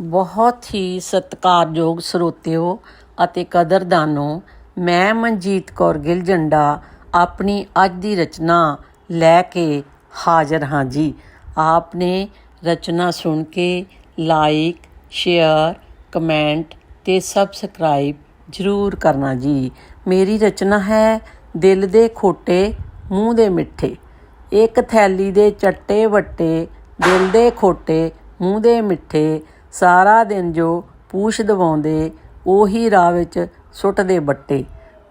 ਬਹੁਤ ਹੀ ਸਤਿਕਾਰਯੋਗ ਸਰੋਤਿਓ ਅਤੇ ਕਦਰਦਾਨੋ, ਮੈਂ ਮਨਜੀਤ ਕੌਰ ਗਿੱਲ ਜੰਡਾ ਆਪਣੀ ਅੱਜ ਦੀ ਰਚਨਾ ਲੈ ਕੇ ਹਾਜ਼ਰ ਹਾਂ ਜੀ। ਆਪ ਨੇ ਰਚਨਾ ਸੁਣ ਕੇ ਲਾਈਕ ਸ਼ੇਅਰ ਕਮੈਂਟ ਤੇ ਸਬਸਕ੍ਰਾਈਬ ਜ਼ਰੂਰ ਕਰਨਾ ਜੀ। ਮੇਰੀ ਰਚਨਾ ਹੈ ਦਿਲ ਦੇ ਖੋਟੇ, ਮੂੰਹ ਦੇ ਮਿੱਠੇ। ਇੱਕ ਥੈਲੀ ਦੇ ਚੱਟੇ ਵੱਟੇ, ਦਿਲ ਦੇ ਖੋਟੇ, ਮੂੰਹ ਦੇ ਮਿੱਠੇ। ਸਾਰਾ ਦਿਨ ਜੋ ਪੂਛ ਦਵਾਉਂਦੇ, ਉਹੀ ਰਾਹ ਵਿੱਚ ਸੁੱਟਦੇ ਬੱਟੇ।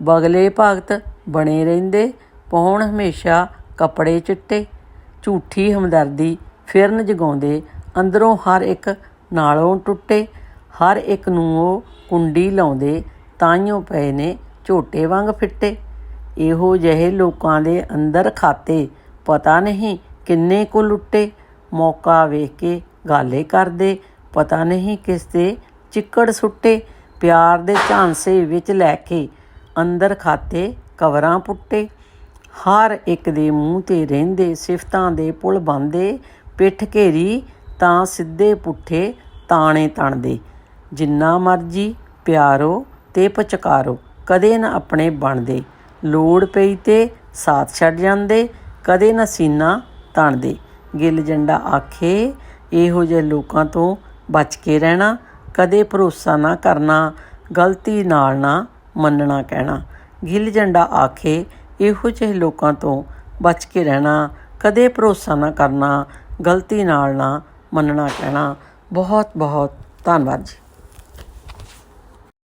ਬਗਲੇ ਭਗਤ ਬਣੇ ਰਹਿੰਦੇ ਪਾਉਣ ਹਮੇਸ਼ਾ ਕੱਪੜੇ ਚਿੱਟੇ। ਝੂਠੀ ਹਮਦਰਦੀ ਫਿਰਨ ਜਗਾਉਂਦੇ, ਅੰਦਰੋਂ ਹਰ ਇੱਕ ਨਾਲੋਂ ਟੁੱਟੇ। ਹਰ ਇੱਕ ਨੂੰ ਉਹ ਕੁੰਡੀ ਲਾਉਂਦੇ ਤਾਈਓ ਪਏ ਨੇ ਝੋਟੇ ਵਾਂਗ ਫਿੱਟੇ। ਇਹੋ ਜਿਹੇ ਲੋਕਾਂ ਦੇ ਅੰਦਰ ਖਾਤੇ, ਪਤਾ ਨਹੀਂ ਕਿੰਨੇ ਕੁ ਲੁੱਟੇ। ਮੌਕਾ ਵੇਖ ਕੇ ਗਾਲੇ ਕਰਦੇ ਪਤਾ ਨਹੀਂ ਕਿਸ ਤੇ ਚਿੱਕੜ ਸੁੱਟੇ, ਪਿਆਰ ਦੇ ਝਾਂਸੇ ਵਿੱਚ ਲੈ ਕੇ ਅੰਦਰ ਖਾਤੇ ਕਵਰਾਂ ਪੁੱਟੇ। ਹਰ ਇੱਕ ਦੇ ਮੂੰਹ ਤੇ ਰਹਿੰਦੇ, ਸਿਫਤਾਂ ਦੇ ਪੁਲ ਬੰਦੇ ਪਿੱਠ ਘੇਰੀ ਤਾਂ ਸਿੱਧੇ ਪੁੱਠੇ ਤਾਣੇ ਤਣਦੇ। ਜਿੰਨਾ ਮਰਜ਼ੀ ਪਿਆਰੋ ਤੇ ਪਚਕਾਰੋ, ਕਦੇ ਨਾ ਆਪਣੇ ਬਣਦੇ। ਲੋੜ ਪਈ ਤੇ ਸਾਥ ਛੱਡ ਜਾਂਦੇ, ਕਦੇ ਨਾ ਸੀਨਾ ਤਣਦੇ। ਗਿੱਲ ਜੰਡਾ ਆਖੇ, ਇਹੋ ਜਿਹੇ ਲੋਕਾਂ ਤੋਂ ਬਚ ਕੇ ਰਹਿਣਾ, ਕਦੇ ਭਰੋਸਾ ਨਾ ਕਰਨਾ, ਗਲਤੀ ਨਾਲ ਨਾ ਮੰਨਣਾ ਕਹਿਣਾ। ਗਿੱਲ ਜੰਡਾ ਆਖੇ, ਇਹੋ ਜਿਹੇ ਲੋਕਾਂ ਤੋਂ ਬਚ ਕੇ ਰਹਿਣਾ, ਕਦੇ ਭਰੋਸਾ ਨਾ ਕਰਨਾ, ਗਲਤੀ ਨਾਲ ਨਾ ਮੰਨਣਾ ਕਹਿਣਾ। ਬਹੁਤ ਬਹੁਤ ਧੰਨਵਾਦ ਜੀ।